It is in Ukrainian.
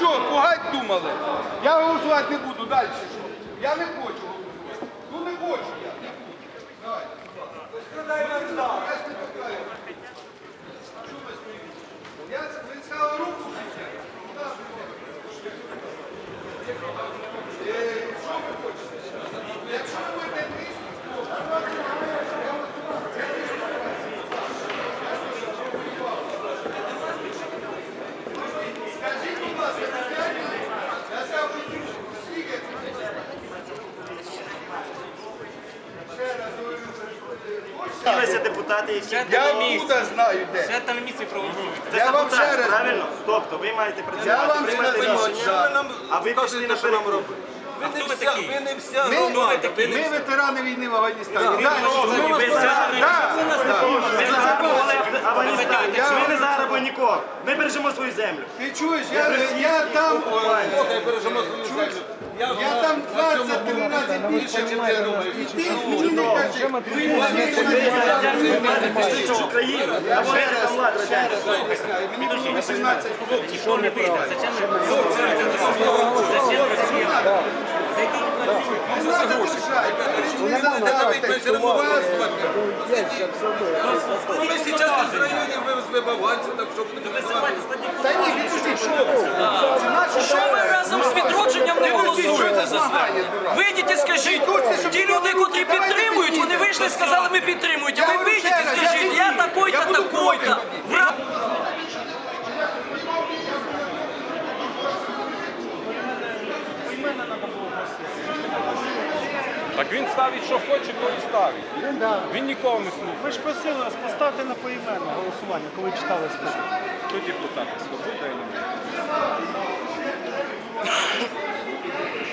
чого, пугать думали? Я голосувати не буду далі. що? Я не хочу. Хочете? Депутати, які Я знаю де. Це там місці проголосуєте. це Я вам саботаж, раз правильно? Тобто ви маєте Я працювати, вам приймати ще рішення, а ви пішли на перекур. Ви такі? Ви не вся Ми, громада. ви не ми ветерани війни в Афганістані. Так, Ви так, так. Ви загарбували Афганістан. Ми не нікого. Ми бережемо свою землю. Ти чуєш, я, я там, я там 23 рази більше, ніж ти робиш. І ти мені не кажи. Ви в Україну. Або ви там влада радянська. Мені було 18 років. Ніхто не прийде. Зачем ви працюєте? Зачем працюєте? Не треба держати. Не Ну, ми зараз з районів вивезли баванців, так що. Та ні, підожди, що ви? Це наше Що ви разом з відродженням не голосуєте? Вийдіть і скажіть, ті люди, котрі підтримують, вони вийшли і сказали, ми підтримують. А ви вийдіть і скажіть, я такой-то, такой-то. Так він ставить, що хоче, то і ставить. Він нікого не слухає. Ви ж просили нас поставити на поіменне голосування, коли читали список. Хто депутати? Свобода і немає.